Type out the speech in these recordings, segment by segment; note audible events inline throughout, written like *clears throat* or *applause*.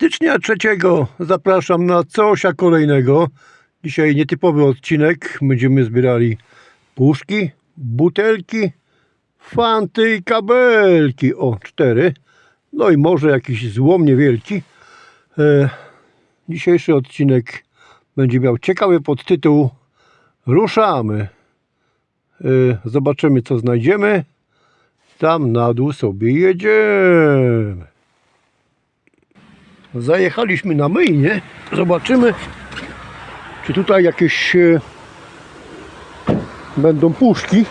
Stycznia trzeciego zapraszam na cosia kolejnego. Dzisiaj nietypowy odcinek. Będziemy zbierali puszki, butelki, fanty i kabelki. O, cztery. No i może jakiś złom niewielki. E, dzisiejszy odcinek będzie miał ciekawy podtytuł Ruszamy. E, zobaczymy co znajdziemy. Tam na dół sobie jedziemy. Zajechaliśmy na myjnie. Zobaczymy, czy tutaj jakieś e, będą puszki.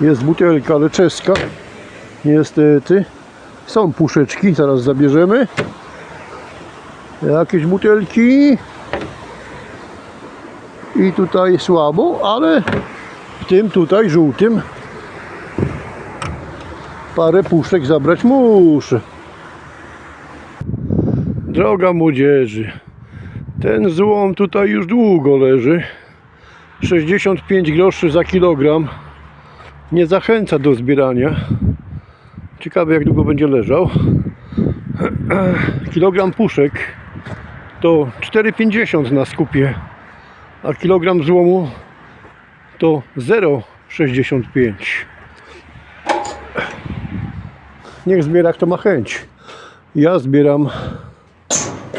Jest butelka, ale czeska. Niestety. Są puszeczki, zaraz zabierzemy. Jakieś butelki. I tutaj słabo, ale w tym tutaj żółtym parę puszek zabrać muszę. Droga młodzieży, ten złom tutaj już długo leży. 65 groszy za kilogram. Nie zachęca do zbierania. Ciekawe jak długo będzie leżał. *clears throat* Kilogram puszek to 4,50 na skupie, a kilogram złomu to 0,65. Niech zbiera kto ma chęć. Ja zbieram.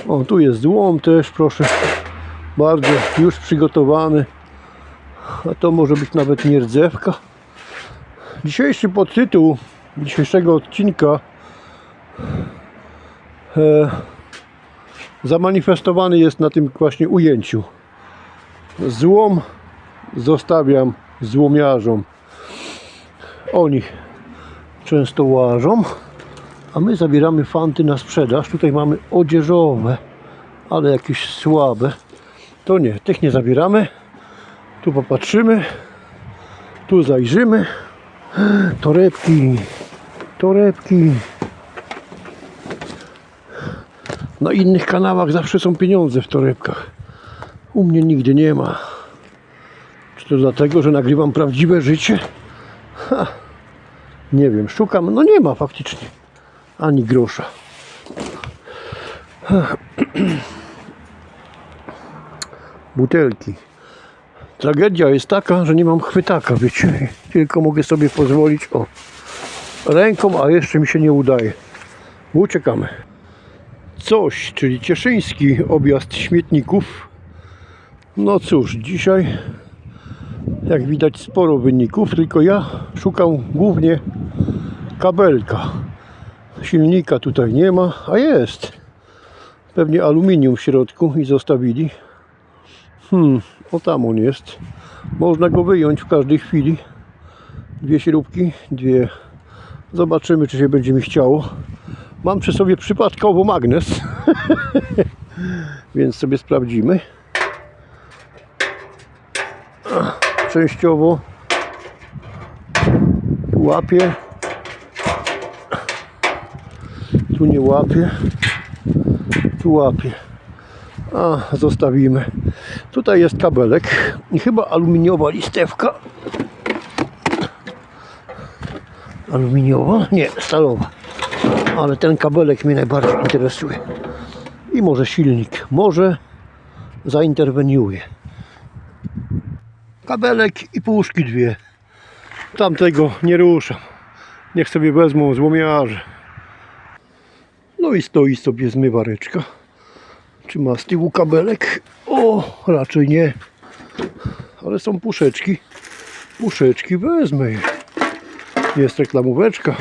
O, tu jest złom też, proszę. Bardzo już przygotowany. A to może być nawet nie rdzewka. Dzisiejszy podtytuł dzisiejszego odcinka e, zamanifestowany jest na tym właśnie ujęciu. Złom zostawiam złomiarzom. Oni często łażą, a my zabieramy fanty na sprzedaż. Tutaj mamy odzieżowe, ale jakieś słabe. To nie, tych nie zabieramy. Tu popatrzymy, tu zajrzymy. Torebki, torebki. Na innych kanałach zawsze są pieniądze w torebkach. U mnie nigdy nie ma. Czy to dlatego, że nagrywam prawdziwe życie? Ha. Nie wiem, szukam, no nie ma faktycznie ani grosza. Butelki. Tragedia jest taka, że nie mam chwytaka, wiecie, tylko mogę sobie pozwolić o ręką, a jeszcze mi się nie udaje. Uciekamy. Coś, czyli cieszyński objazd śmietników. No cóż, dzisiaj jak widać sporo wyników, tylko ja szukam głównie kabelka. Silnika tutaj nie ma, a jest. Pewnie aluminium w środku i zostawili. Hmm, o tam on jest. Można go wyjąć w każdej chwili. Dwie śrubki, dwie. Zobaczymy, czy się będzie mi chciało. Mam przy sobie przypadkowo magnes, *laughs* więc sobie sprawdzimy. Częściowo łapie tu nie łapie, tu łapie. A, zostawimy. Tutaj jest kabelek i chyba aluminiowa listewka. Aluminiowa? Nie, stalowa. Ale ten kabelek mnie najbardziej interesuje. I może silnik. Może zainterweniuje. Kabelek i puszki dwie. Tamtego nie ruszam. Niech sobie wezmą złomiarze. No i stoi sobie zmywareczka. Czy ma z tyłu kabelek? O, raczej nie. Ale są puszeczki. Puszeczki wezmę je. Jest reklamóweczka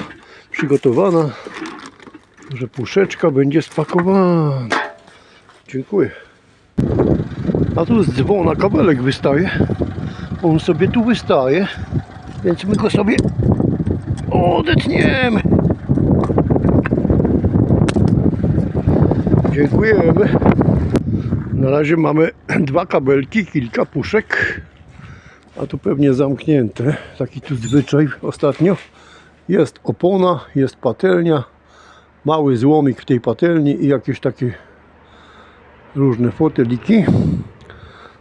przygotowana, że puszeczka będzie spakowana. Dziękuję. A tu z dzwona kabelek wystaje. On sobie tu wystaje, więc my go sobie odetniemy. Dziękujemy. Na razie mamy *clears throat* dwa kabelki, kilka puszek. A tu pewnie zamknięte. Taki tu zwyczaj ostatnio. Jest opona, jest patelnia. Mały złomik w tej patelni i jakieś takie różne foteliki.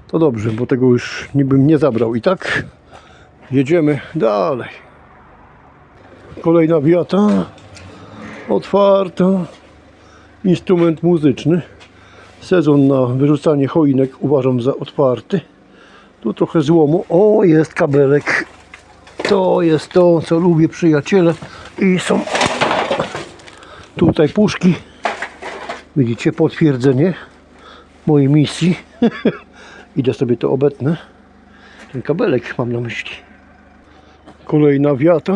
To dobrze, bo tego już nibym nie zabrał. I tak jedziemy dalej. Kolejna wiata otwarta. Instrument muzyczny. Sezon na wyrzucanie choinek uważam za otwarty. Tu trochę złomu. O, jest kabelek. To jest to, co lubię przyjaciele. I są tutaj puszki. Widzicie, potwierdzenie mojej misji. *laughs* Idę sobie to obetnę. Ten kabelek mam na myśli. Kolejna wiata.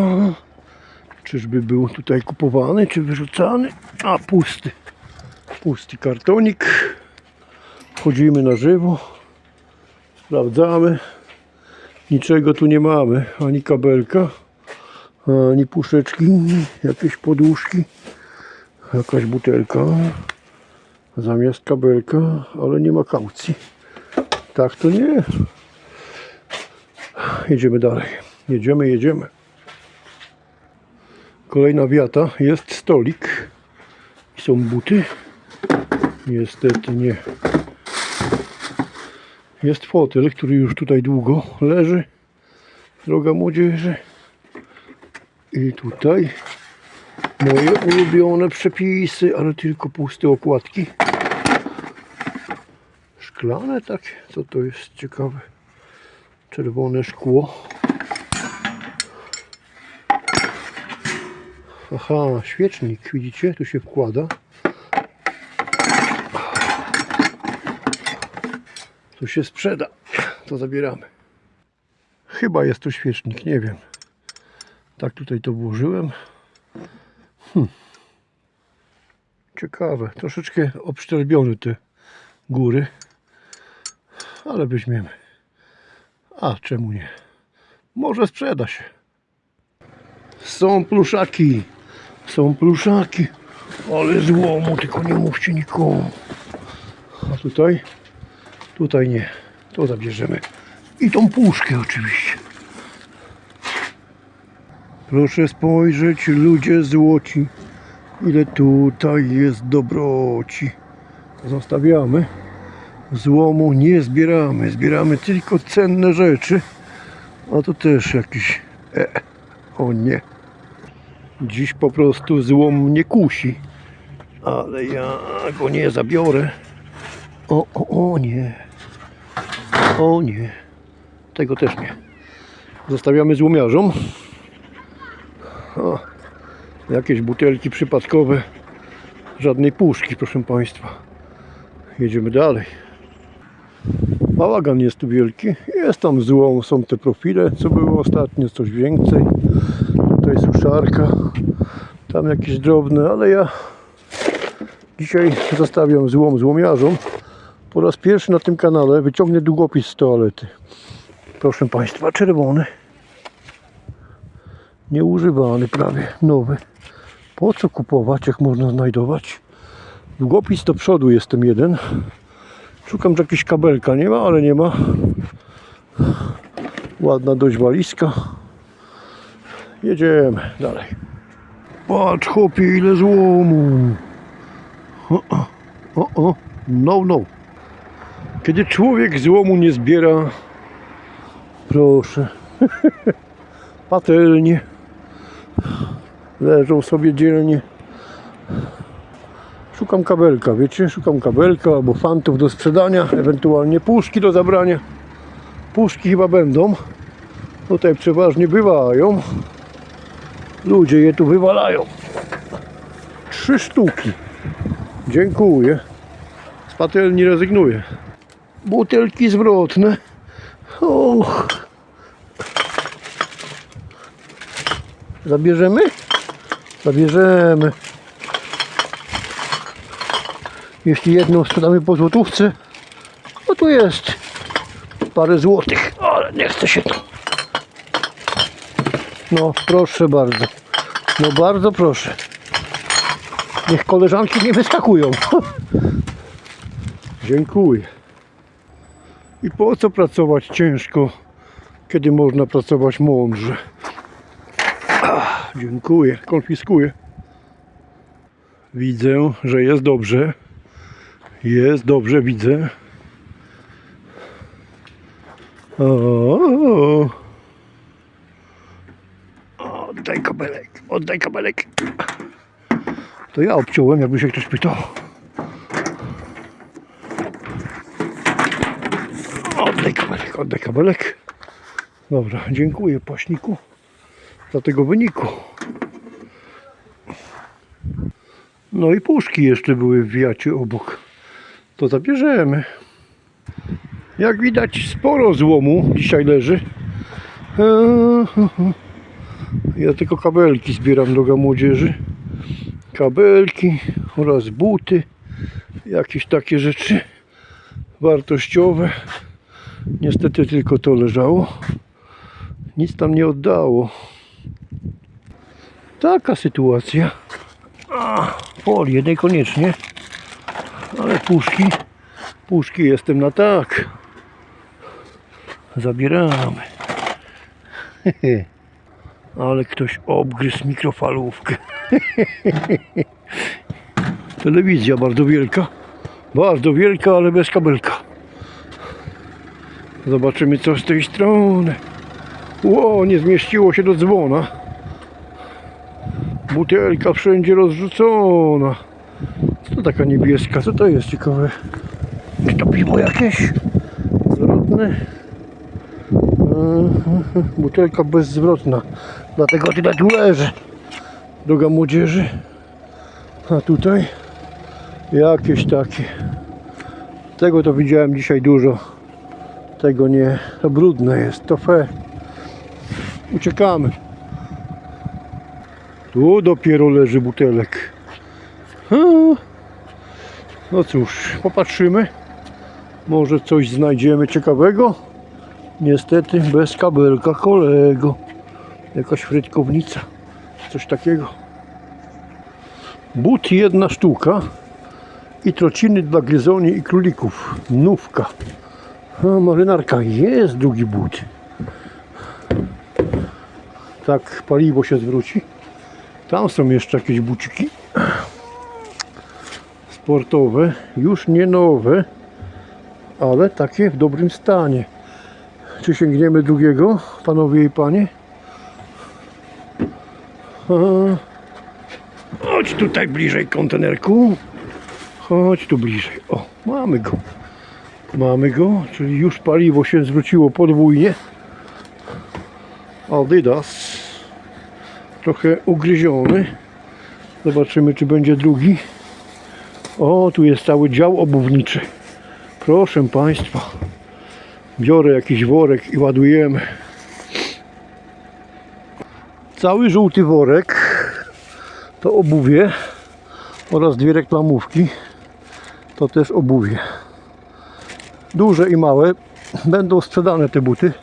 Czyżby był tutaj kupowany, czy wyrzucany? A, pusty. Pusty kartonik. Wchodzimy na żywo. Sprawdzamy. Niczego tu nie mamy. Ani kabelka, ani puszeczki, jakieś poduszki, jakaś butelka. Zamiast kabelka, ale nie ma kaucji. Tak to nie. Jedziemy dalej. Jedziemy, jedziemy. Kolejna wiata. Jest stolik. Są buty. Niestety nie. Jest fotel, który już tutaj długo leży. Droga młodzieży. I tutaj moje ulubione przepisy, ale tylko puste okładki. Szklane takie. Co to jest ciekawe? Czerwone szkło. Aha, świecznik, widzicie? Tu się wkłada. Tu się sprzeda. To zabieramy. Chyba jest to świecznik, nie wiem. Tak tutaj to włożyłem. Hmm. Ciekawe. Troszeczkę obszczerbione te góry. Ale weźmiemy. A czemu nie? Może sprzeda się. Są pluszaki. Są pluszaki. Ale złomu, tylko nie mówcie nikomu. A tutaj? Tutaj nie. To zabierzemy. I tą puszkę oczywiście. Proszę spojrzeć, ludzie złoci. Ile tutaj jest dobroci. Zostawiamy. Złomu nie zbieramy. Zbieramy tylko cenne rzeczy. A to też jakiś... E, o nie. Dziś po prostu złom mnie kusi. Ale ja go nie zabiorę. O, o, o nie. O nie. Tego też nie. Zostawiamy złomiarzom. O, jakieś butelki przypadkowe. Żadnej puszki, proszę Państwa. Jedziemy dalej. Bałagan jest tu wielki. Jest tam złom, są te profile, co było ostatnio, coś więcej. Tutaj suszarka. Tam jakieś drobne, ale ja dzisiaj zostawiam złom złomiarzom. Po raz pierwszy na tym kanale wyciągnę długopis z toalety. Proszę Państwa, czerwony. Nieużywany prawie, nowy. Po co kupować, jak można znajdować? Długopis do przodu jestem jeden. Szukam że jakiegoś kabelka, nie ma, ale nie ma. Ładna dość walizka. Jedziemy dalej. Patrz chłopie, ile złomu. O, o, o. no, no. Kiedy człowiek złomu nie zbiera, proszę, *laughs* patelnie leżą sobie dzielnie. Szukam kabelka, wiecie, szukam kabelka albo fantów do sprzedania, ewentualnie puszki do zabrania. Puszki chyba będą. Tutaj przeważnie bywają. Ludzie je tu wywalają. Trzy sztuki. Dziękuję. Z patelni rezygnuję. Butelki zwrotne. Och. Zabierzemy? Zabierzemy. Jeśli jedną sprzedamy po złotówce, no to jest parę złotych, ale nie chce się to. No, proszę bardzo. No bardzo proszę. Niech koleżanki nie wyskakują. *laughs* Dziękuję. I po co pracować ciężko, kiedy można pracować mądrze? Ach, dziękuję, konfiskuję. Widzę, że jest dobrze. Jest dobrze, widzę. O, Oddaj kabelek, oddaj kabelek. To ja obciąłem, jakby się ktoś pytał. Oddaj kabelek, oddaj kabelek. Dobra, dziękuję paśniku za tego wyniku. No i puszki jeszcze były w wiacie obok. To zabierzemy. Jak widać sporo złomu dzisiaj leży. Eee, Ja tylko kabelki zbieram droga młodzieży. Kabelki oraz buty. Jakieś takie rzeczy wartościowe. Niestety tylko to leżało. Nic tam nie oddało. Taka sytuacja. A, folię niekoniecznie. Ale puszki, puszki jestem na tak. Zabieramy. *laughs* Ale ktoś obgryzł mikrofalówkę. *laughs* Telewizja bardzo wielka. Bardzo wielka, ale bez kabelka. Zobaczymy co z tej strony. Ło, nie zmieściło się do dzwona. Butelka wszędzie rozrzucona. Co to taka niebieska? Co to jest ciekawe? Czy to piwo jakieś? Zwrotne? Mhm, Butelka bezzwrotna. Dlatego tyle tu leży. Droga młodzieży. A tutaj jakieś takie. Tego to widziałem dzisiaj dużo. Tego nie. To brudne jest. To fe. Uciekamy. Tu dopiero leży butelek. No cóż, popatrzymy. Może coś znajdziemy ciekawego. Niestety bez kabelka kolego. Jakaś frytkownica. Coś takiego. But jedna sztuka. I trociny dla gryzoni i królików. Nówka. A, marynarka. Jest drugi but. Tak paliwo się zwróci. Tam są jeszcze jakieś buciki sportowe, już nie nowe, ale takie w dobrym stanie. Czy sięgniemy drugiego, panowie i panie? Chodź tutaj bliżej kontenerku. Chodź tu bliżej. O, mamy go. Mamy go, czyli już paliwo się zwróciło podwójnie. Adidas trochę ugryziony. Zobaczymy, czy będzie drugi. O, tu jest cały dział obuwniczy. Proszę Państwa. Biorę jakiś worek i ładujemy. Cały żółty worek to obuwie oraz dwie reklamówki. To też obuwie. Duże i małe. Będą sprzedane te buty.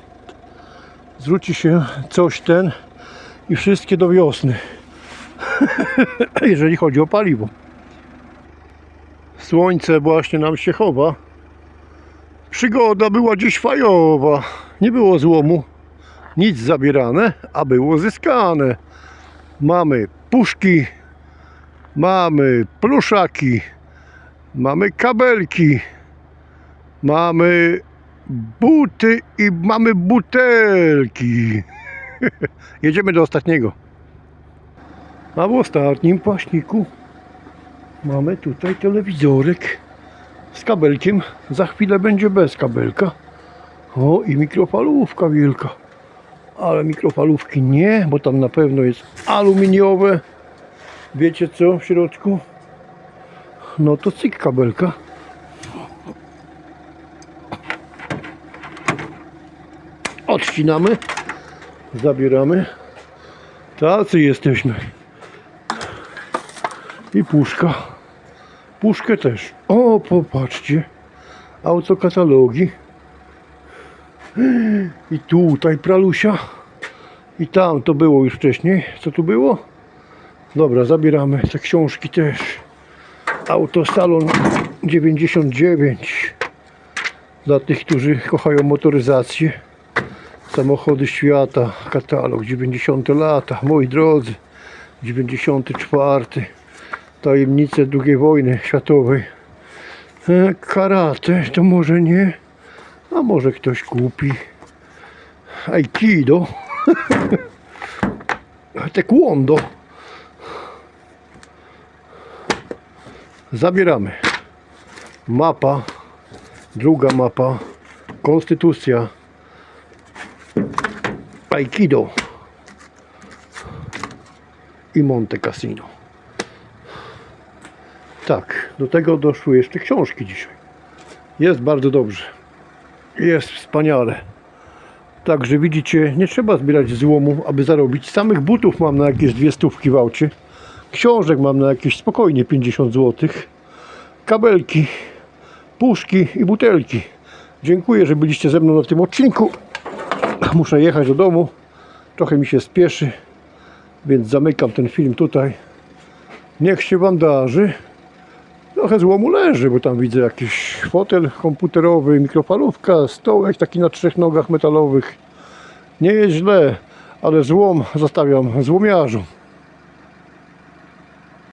Zwróci się coś ten i wszystkie do wiosny. *laughs* Jeżeli chodzi o paliwo. Słońce właśnie nam się chowa. Przygoda była dziś fajowa. Nie było złomu, nic zabierane, a było zyskane. Mamy puszki, mamy pluszaki, mamy kabelki, mamy buty i mamy butelki. *laughs* Jedziemy do ostatniego. A w ostatnim paśniku mamy tutaj telewizorek z kabelkiem. Za chwilę będzie bez kabelka. O i mikrofalówka wielka. Ale mikrofalówki nie, bo tam na pewno jest aluminiowe. Wiecie co w środku? No to cyk kabelka. Odcinamy. Zabieramy. Tacy jesteśmy. I puszka. Puszkę też. O, popatrzcie. Autokatalogi. I tutaj pralusia. I tam to było już wcześniej. Co tu było? Dobra, zabieramy te książki też. Autosalon 99. Dla tych, którzy kochają motoryzację. Samochody świata, katalog 90 lata, moi drodzy, 94. Tajemnice II wojny światowej. E, Karate to może nie, a może ktoś kupi. Aikido. *laughs* Taekwondo. Zabieramy. Mapa, druga mapa konstytucja, aikido i Monte Cassino. Tak, do tego doszły jeszcze książki dzisiaj. Jest bardzo dobrze. Jest wspaniale. Także widzicie, nie trzeba zbierać złomu, aby zarobić. Samych butów mam na jakieś dwie stówki w aucie. Książek mam na jakieś spokojnie 50 zł. Kabelki, puszki i butelki. Dziękuję, że byliście ze mną na tym odcinku. Muszę jechać do domu. Trochę mi się spieszy, więc zamykam ten film tutaj. Niech się Wam darzy. Trochę złomu leży, bo tam widzę jakiś fotel komputerowy, mikrofalówka, stołek taki na trzech nogach metalowych. Nie jest źle, ale złom zostawiam złomiarzom.